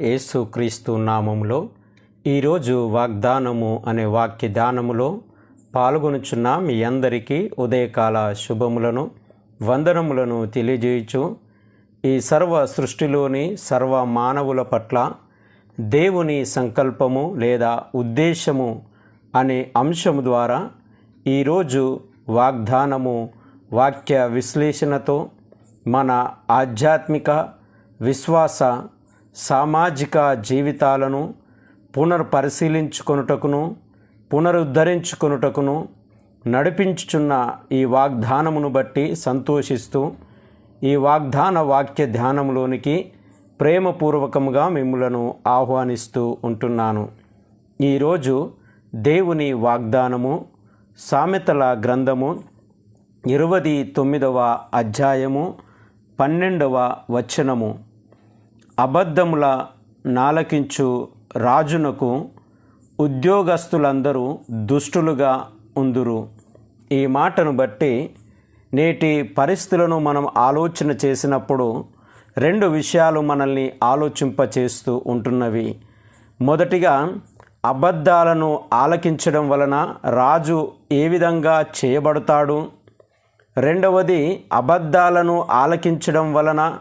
యేసుక్రీస్తు నామములో ఈరోజు వాగ్దానము అనే వాక్య ధ్యానములో పాల్గొనుచున్న మీ అందరికీ ఉదయకాల శుభములను వందనములను తెలియజేయచ్చు ఈ సర్వ సృష్టిలోని సర్వ మానవుల పట్ల దేవుని సంకల్పము లేదా ఉద్దేశము అనే అంశము ద్వారా ఈరోజు వాగ్దానము వాక్య విశ్లేషణతో మన ఆధ్యాత్మిక విశ్వాస సామాజిక జీవితాలను పునర్పరిశీలించుకొనుటకును పునరుద్ధరించుకొనుటకును నడిపించుచున్న ఈ వాగ్దానమును బట్టి సంతోషిస్తూ ఈ వాగ్దాన వాక్య ధ్యానంలోనికి ప్రేమపూర్వకముగా మిమ్మలను ఆహ్వానిస్తూ ఉంటున్నాను. ఈరోజు దేవుని వాగ్దానము సామెతల గ్రంథము ఇరవది తొమ్మిదవ అధ్యాయము పన్నెండవ వచనము. అబద్ధముల నాలకించు రాజునకు ఉద్యోగస్తులందరూ దుష్టులుగా ఉందురు. ఈ మాటను బట్టి నేటి పరిస్థితులను మనం ఆలోచన చేసినప్పుడు రెండు విషయాలు మనల్ని ఆలోచింపచేస్తూ ఉంటున్నవి. మొదటిగా అబద్ధాలను ఆలకించడం వలన రాజు ఏ విధంగా చేయబడతాడు? రెండవది అబద్ధాలను ఆలకించడం వలన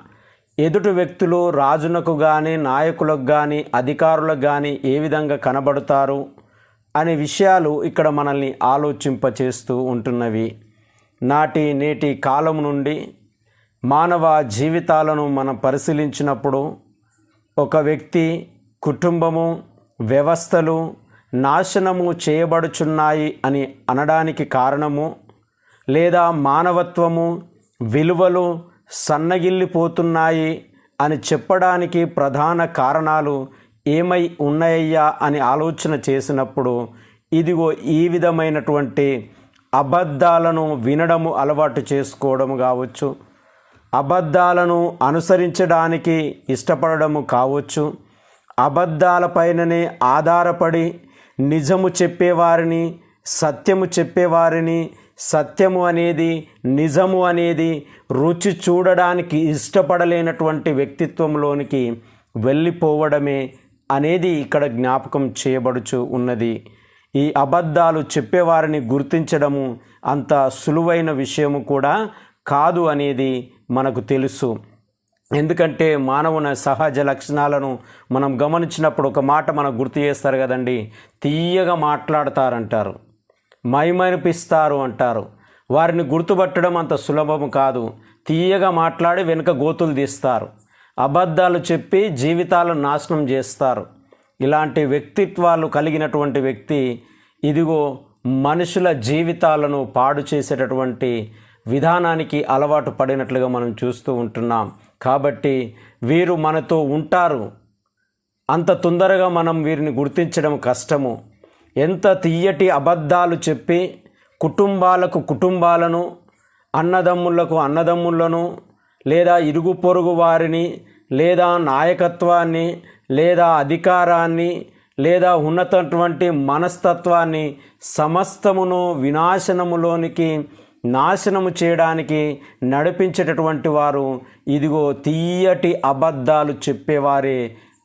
ఎదుటి వ్యక్తులు రాజునకు కానీ నాయకులకు కానీ అధికారులకు కానీ ఏ విధంగా కనబడతారు అనే విషయాలు ఇక్కడ మనల్ని ఆలోచింపచేస్తూ ఉంటున్నవి. నాటి నేటి కాలం నుండి మానవ జీవితాలను మనం పరిశీలించినప్పుడు ఒక వ్యక్తి కుటుంబము వ్యవస్థలు నాశనము చేయబడుచున్నాయి అని అనడానికి కారణము లేదా మానవత్వము విలువలు సన్నగిల్లిపోతున్నాయి అని చెప్పడానికి ప్రధాన కారణాలు ఏమై ఉన్నాయ్యా అని ఆలోచన చేసినప్పుడు ఇదిగో ఈ విధమైనటువంటి అబద్ధాలను వినడము అలవాటు చేసుకోవడము కావచ్చు. అబద్ధాలను అనుసరించడానికి ఇష్టపడము కావచ్చు. అబద్ధాలపైననే ఆధారపడి నిజము చెప్పేవారిని సత్యము చెప్పేవారిని సత్యము అనేది నిజము అనేది రుచి చూడడానికి ఇష్టపడలేనటువంటి వ్యక్తిత్వంలోనికి వెళ్ళిపోవడమే అనేది ఇక్కడ జ్ఞాపకం చేయబడుచు ఉన్నది. ఈ అబద్ధాలు చెప్పేవారిని గుర్తించడము అంత సులువైన విషయము కూడా కాదు అనేది మనకు తెలుసు. ఎందుకంటే మానవున సహజ లక్షణాలను మనం గమనించినప్పుడు ఒక మాట మనకు గుర్తు చేస్తారు కదండి తీయగా మాట్లాడతారంటారు. మైమనిపిస్తారు అంటారు. వారిని గుర్తుపట్టడం అంత సులభం కాదు. తీయగా మాట్లాడి వెనుక గోతులు తీస్తారు. అబద్ధాలు చెప్పి జీవితాలను నాశనం చేస్తారు. ఇలాంటి వ్యక్తిత్వాలు కలిగినటువంటి వ్యక్తి ఇదిగో మనుషుల జీవితాలను పాడు చేసేటటువంటి విధానానికి అలవాటు పడినట్లుగా మనం చూస్తూ ఉంటున్నాం. కాబట్టి వీరు మనతో ఉంటారు. అంత తొందరగా మనం వీరిని గుర్తించడం కష్టము. ఎంత తీయటి అబద్ధాలు చెప్పి కుటుంబాలకు కుటుంబాలను అన్నదమ్ములకు అన్నదమ్ములను లేదా ఇరుగు పొరుగు వారిని లేదా నాయకత్వాన్ని లేదా అధికారాన్ని లేదా ఉన్నతటువంటి మనస్తత్వాన్ని సమస్తమును వినాశనములోనికి నాశనము చేయడానికి నడిపించేటటువంటి వారు ఇదిగో తీయటి అబద్ధాలు చెప్పేవారే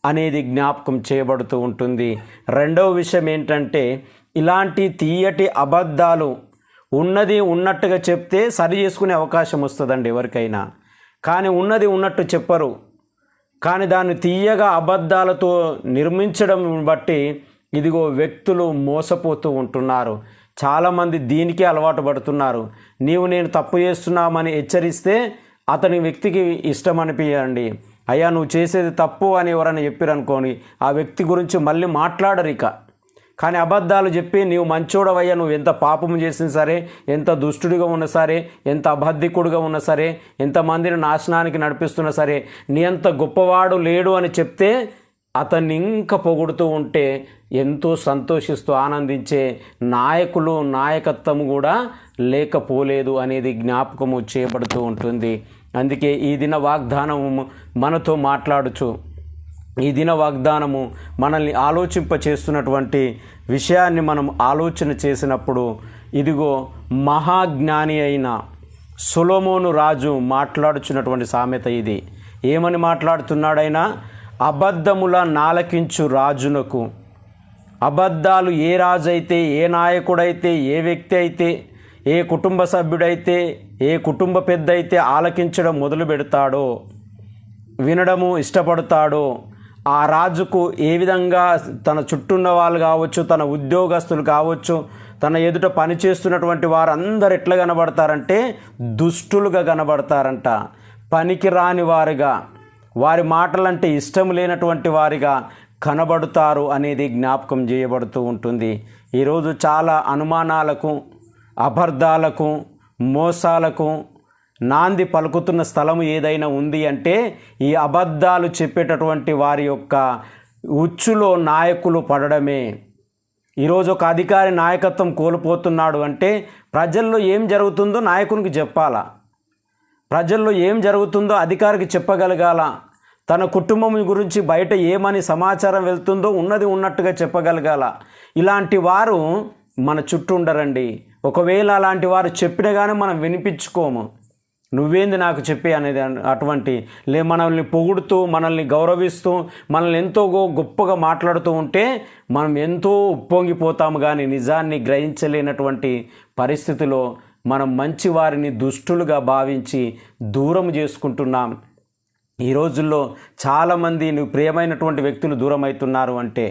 అనేది జ్ఞాపకం చేయబడుతూ ఉంటుంది. రెండవ విషయం ఏంటంటే ఇలాంటి తీయటి అబద్ధాలు ఉన్నది ఉన్నట్టుగా చెప్తే సరి చేసుకునే అవకాశం వస్తుందండి ఎవరికైనా. కానీ ఉన్నది ఉన్నట్టు చెప్పరు. కానీ దాన్ని తీయగా అబద్ధాలతో నిర్మించడం బట్టి ఇదిగో వ్యక్తులు మోసపోతూ ఉంటున్నారు. చాలామంది దీనికే అలవాటు పడుతున్నారు. నీవు నేను తప్పు చేస్తున్నామని హెచ్చరిస్తే అతని వ్యక్తికి ఇష్టం అనిపించండి అయ్యా నువ్వు చేసేది తప్పు అని ఎవరైనా చెప్పారనుకోని ఆ వ్యక్తి గురించి మళ్ళీ మాట్లాడరు ఇక కానీ అబద్ధాలు చెప్పి నీవు మంచోడవయ్యా నువ్వు ఎంత పాపం చేసినా సరే ఎంత దుష్టుడిగా ఉన్నా సరే ఎంత అబద్ధికుడిగా ఉన్నా సరే ఎంతమందిని నాశనానికి నడిపిస్తున్నా సరే నీ అంత గొప్పవాడు లేడు అని చెప్తే అతన్ని ఇంకా పొగుడుతూ ఉంటే ఎంతో సంతోషిస్తూ ఆనందించే నాయకులు నాయకత్వం కూడా లేకపోలేదు అనేది జ్ఞాపకము చేయబడుతూ ఉంటుంది. అందుకే ఈ దిన వాగ్దానము మనతో మాట్లాడుచు. ఈ దిన వాగ్దానము మనల్ని ఆలోచింప చేస్తున్నటువంటి విషయాన్ని మనం ఆలోచన చేసినప్పుడు ఇదిగో మహాజ్ఞాని అయిన సులోమోను రాజు మాట్లాడుచున్నటువంటి సామెత ఇది. ఏమని మాట్లాడుతున్నాడైనా అబద్ధముల నాలకించు రాజునకు. అబద్ధాలు ఏ రాజు అయితే ఏ నాయకుడైతే ఏ వ్యక్తి అయితే ఏ కుటుంబ సభ్యుడైతే ఏ కుటుంబ పెద్ద అయితే ఆలకించడం మొదలు పెడతాడో వినడము ఇష్టపడతాడో ఆ రాజుకు ఏ విధంగా తన చుట్టూన్న వాళ్ళు కావచ్చు తన ఉద్యోగస్తులు కావచ్చు తన ఎదుట పనిచేస్తున్నటువంటి వారందరు ఎట్లా కనబడతారంటే దుష్టులుగా కనబడతారంట. పనికి రాని వారి మాటలంటే ఇష్టం లేనటువంటి వారిగా కనబడుతారు అనేది జ్ఞాపకం చేయబడుతూ ఉంటుంది. ఈరోజు చాలా అనుమానాలకు అబద్ధాలకు మోసాలకు నాంది పలుకుతున్న స్థలం ఏదైనా ఉంది అంటే ఈ అబద్ధాలు చెప్పేటటువంటి వారి యొక్క ఉచ్చులో నాయకులు పడడమే. ఈరోజు ఒక అధికారి నాయకత్వం కోల్పోతున్నాడు అంటే ప్రజల్లో ఏం జరుగుతుందో నాయకునికి చెప్పాలా? ప్రజల్లో ఏం జరుగుతుందో అధికారికి చెప్పగలగాల? తన కుటుంబం గురించి బయట ఏమని సమాచారం వెళ్తుందో ఉన్నది ఉన్నట్టుగా చెప్పగలగాల. ఇలాంటి వారు మన చుట్టూ ఉండరండి. ఒకవేళ అలాంటి వారు చెప్పినా కానీ మనం వినిపించుకోము. నువ్వేంది నాకు చెప్పి అనేది అటువంటి లే మనల్ని పొగుడుతూ మనల్ని గౌరవిస్తూ మనల్ని ఎంతో గొప్పగా మాట్లాడుతూ ఉంటే మనం ఎంతో ఉప్పొంగిపోతాము కానీ నిజాన్ని గ్రహించలేనటువంటి పరిస్థితిలో మనం మంచి వారిని దుష్టులుగా భావించి దూరం చేసుకుంటున్నాం. ఈ రోజుల్లో చాలామంది నువ్వు ప్రియమైనటువంటి వ్యక్తులు దూరం అవుతున్నారు అంటే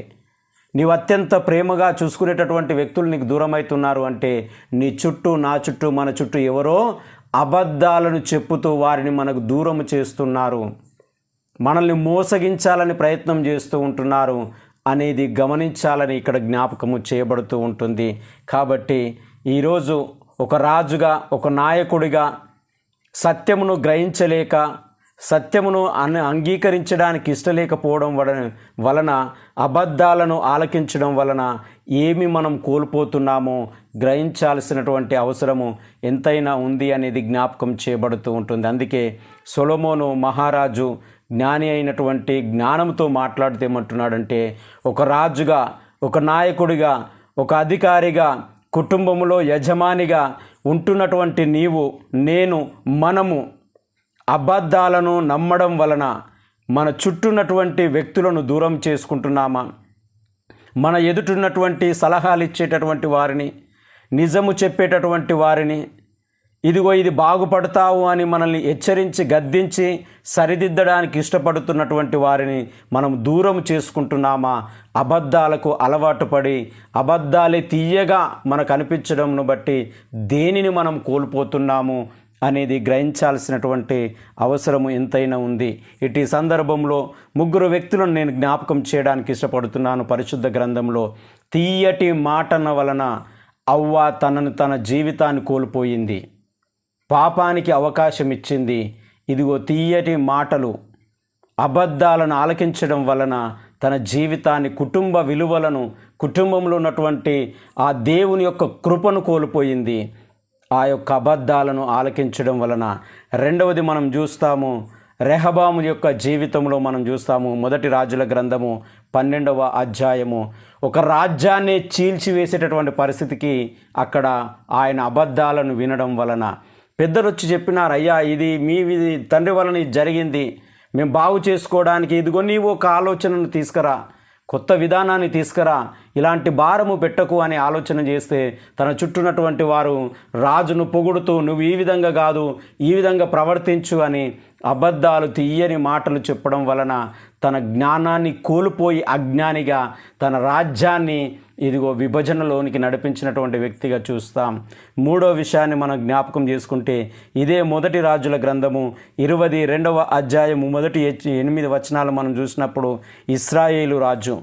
నీవు అత్యంత ప్రేమగా చూసుకునేటటువంటి వ్యక్తులు నీకు దూరం అవుతున్నారు అంటే నీ చుట్టూ నా చుట్టూ మన చుట్టూ ఎవరో అబద్ధాలను చెప్పుతూ వారిని మనకు దూరం చేస్తున్నారు. మనల్ని మోసగించాలని ప్రయత్నం చేస్తూ ఉంటున్నారు అనేది గమనించాలని ఇక్కడ జ్ఞాపకము చేయబడుతూ ఉంటుంది. కాబట్టి ఈరోజు ఒక రాజుగా ఒక నాయకుడిగా సత్యమును గ్రహించలేక సత్యమును అన్ అంగీకరించడానికి ఇష్టలేకపోవడం వలన వలన అబద్ధాలను ఆలకించడం వలన ఏమి మనం కోల్పోతున్నామో గ్రహించాల్సినటువంటి అవసరము ఎంతైనా ఉంది అనేది జ్ఞాపకం చేయబడుతూ ఉంటుంది. అందుకే సొలమోను మహారాజు జ్ఞాని అయినటువంటి జ్ఞానంతో మాట్లాడితే ఏమంటున్నాడంటే ఒక రాజుగా ఒక నాయకుడిగా ఒక అధికారిగా కుటుంబంలో యజమానిగా ఉంటున్నటువంటి నీవు నేను మనము అబద్ధాలను నమ్మడం వలన మన చుట్టూన్నటువంటి వ్యక్తులను దూరం చేసుకుంటున్నామా? మన ఎదుటున్నటువంటి సలహాలు ఇచ్చేటటువంటి వారిని నిజము చెప్పేటటువంటి వారిని ఇదిగో ఇది బాగుపడతావు అని మనల్ని హెచ్చరించి గద్దించి సరిదిద్దడానికి ఇష్టపడుతున్నటువంటి వారిని మనం దూరం చేసుకుంటున్నామా? అబద్ధాలకు అలవాటు పడి అబద్ధాలే తీయగా మనకు అనిపించడంను బట్టి దేనిని మనం కోల్పోతున్నాము? అనేది గ్రహించాల్సినటువంటి అవసరము ఎంతైనా ఉంది. ఇటు సందర్భంలో ముగ్గురు వ్యక్తులను నేను జ్ఞాపకం చేయడానికి ఇష్టపడుతున్నాను. పరిశుద్ధ గ్రంథంలో తీయటి మాటన వలన అవ్వ తనను తన జీవితాన్ని కోల్పోయింది. పాపానికి అవకాశం ఇచ్చింది. ఇదిగో తీయటి మాటలు అబద్ధాలను ఆలకించడం వలన తన జీవితాన్ని కుటుంబ విలువలను కుటుంబంలో ఉన్నటువంటి ఆ దేవుని యొక్క కృపను కోల్పోయింది. ఆ యొక్క అబద్ధాలను ఆలకించడం వలన రెండవది మనం చూస్తాము రెహబాము యొక్క జీవితంలో మనం చూస్తాము మొదటి రాజుల గ్రంథము పన్నెండవ అధ్యాయము. ఒక రాజ్యాన్ని చీల్చివేసేటటువంటి పరిస్థితికి అక్కడ ఆయన అబద్ధాలను వినడం వలన. పెద్దలు వచ్చి చెప్పినారు అయ్యా ఇది మీ ఇది తండ్రి వలన ఇది జరిగింది. మేము బాగు చేసుకోవడానికి ఇదిగో నీవు ఒక ఆలోచనను తీసుకురా. కొత్త విధానాన్ని తీసుకురా ఇలాంటి భారము పెట్టకు అని ఆలోచన చేస్తే తన చుట్టూనటువంటి వారు రాజును పొగుడుతూ నువ్వు ఈ విధంగా కాదు ఈ విధంగా ప్రవర్తించు అని అబద్ధాలు తీయని మాటలు చెప్పడం వలన తన జ్ఞానాన్ని కోల్పోయి అజ్ఞానిగా తన రాజ్యాన్ని ఇదిగో విభజనలోనికి నడిపించినటువంటి వ్యక్తిగా చూస్తాం. మూడో విషయాన్ని మనం జ్ఞాపకం చేసుకుంటే ఇదే మొదటి రాజుల గ్రంథము ఇరవై రెండవ అధ్యాయము మొదటి ఎనిమిది వచనాలు మనం చూసినప్పుడు ఇస్రాయేలు రాజు.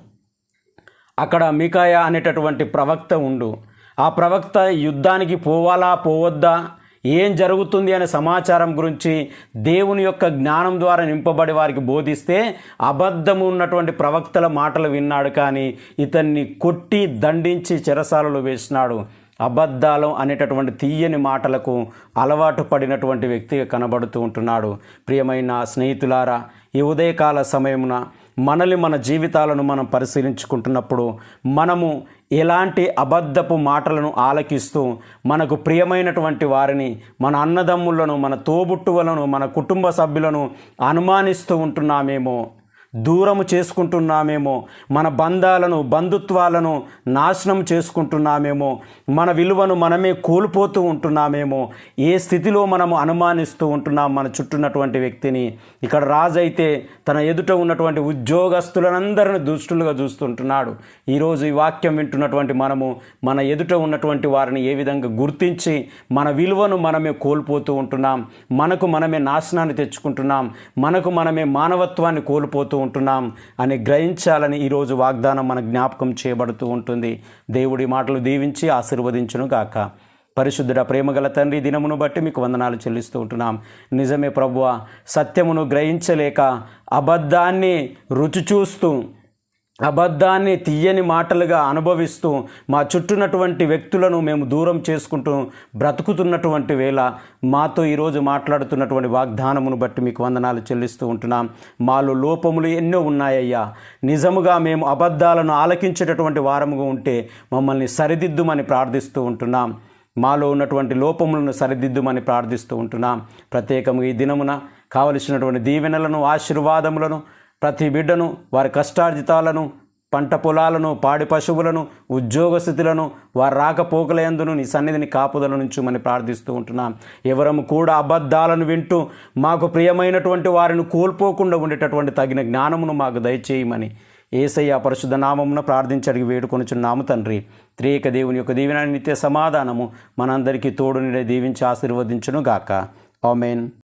అక్కడ మికాయ అనేటటువంటి ప్రవక్త ఉండు. ఆ ప్రవక్త యుద్ధానికి పోవాలా పోవద్దా? ఏం జరుగుతుంది అనే సమాచారం గురించి దేవుని యొక్క జ్ఞానం ద్వారా నింపబడి వారికి బోధిస్తే అబద్ధము ఉన్నటువంటి ప్రవక్తల మాటలు విన్నాడు కానీ ఇతన్ని కొట్టి దండించి చెరసాలలో వేసినాడు. అబద్ధాలు అనేటటువంటి తీయని మాటలకు అలవాటు పడినటువంటి వ్యక్తిగా కనబడుతూ ఉంటున్నాడు. ప్రియమైన స్నేహితులారా ఈ ఉదయకాల సమయమున మనల్ని మన జీవితాలను మనం పరిశీలించుకుంటున్నప్పుడు మనము ఎలాంటి అబద్ధపు మాటలను ఆలకిస్తూ మనకు ప్రియమైనటువంటి వారిని మన అన్నదమ్ములను మన తోబుట్టువులను మన కుటుంబ సభ్యులను అనుమానిస్తూ ఉంటున్నామేమో. దూరము చేసుకుంటున్నామేమో మన బంధాలను బంధుత్వాలను నాశనం చేసుకుంటున్నామేమో మన విలువను మనమే కోల్పోతూ ఉంటున్నామేమో ఏ స్థితిలో మనము అనుమానిస్తూ ఉంటున్నాం మన చుట్టున్నటువంటి వ్యక్తిని. ఇక్కడ రాజు అయితే తన ఎదుట ఉన్నటువంటి ఉద్యోగస్తులందరిని దుష్టులుగా చూస్తుంటున్నాడు. ఈరోజు ఈ వాక్యం వింటున్నటువంటి మనము మన ఎదుట ఉన్నటువంటి వారిని ఏ విధంగా గుర్తించి మన విలువను మనమే కోల్పోతూ ఉంటున్నాం మనకు మనమే నాశనాన్ని తెచ్చుకుంటున్నాం మనకు మనమే మానవత్వాన్ని కోల్పోతూ ఉంటున్నాం అని గ్రహించాలని ఈరోజు వాగ్దానం మన జ్ఞాపకం చేయబడుతూ ఉంటుంది. దేవుడి మాటలు దీవించి ఆశీర్వదించును గాక. పరిశుద్ధుడ ప్రేమగల తండ్రి దినమును బట్టి మీకు వందనాలు చెల్లిస్తూ ఉంటున్నాం. నిజమే ప్రభువ సత్యమును గ్రహించలేక అబద్ధాన్ని రుచి చూస్తూ అబద్ధాన్ని తీయని మాటలుగా అనుభవిస్తూ మా చుట్టూనటువంటి వ్యక్తులను మేము దూరం చేసుకుంటూ బ్రతుకుతున్నటువంటి వేళ మాతో ఈరోజు మాట్లాడుతున్నటువంటి వాగ్దానమును బట్టి మీకు వందనాలు చెల్లిస్తూ ఉంటున్నాం. మాలో లోపములు ఎన్నో ఉన్నాయ్యా నిజముగా మేము అబద్ధాలను ఆలకించేటటువంటి వారముగా ఉంటే మమ్మల్ని సరిదిద్దుమని ప్రార్థిస్తూ ఉంటున్నాం. మాలో ఉన్నటువంటి లోపములను సరిదిద్దుమని ప్రార్థిస్తూ ఉంటున్నాం. ప్రత్యేకంగా ఈ దినమున కావలసినటువంటి దీవెనలను ఆశీర్వాదములను ప్రతి బిడ్డను వారి కష్టార్జితాలను పంట పొలాలను పాడి పశువులను ఉద్యోగ స్థితులను వారు రాకపోకలందును నీ సన్నిధిని కాపుదల నుంచుమని ప్రార్థిస్తూ ఉంటున్నాం. ఎవరము కూడా అబద్ధాలను వింటూ మాకు ప్రియమైనటువంటి వారిని కోల్పోకుండా ఉండేటటువంటి తగిన జ్ఞానమును మాకు దయచేయమని ఏసయ్య పరిశుద్ధ నామమున ప్రార్థించడికి వేడుకొనుచున్నాము తండ్రి. త్రియక దేవుని యొక్క దీవెన నిత్య సమాధానము మనందరికీ తోడు నిడే దీవించి ఆశీర్వదించును గాక ఆమెన్.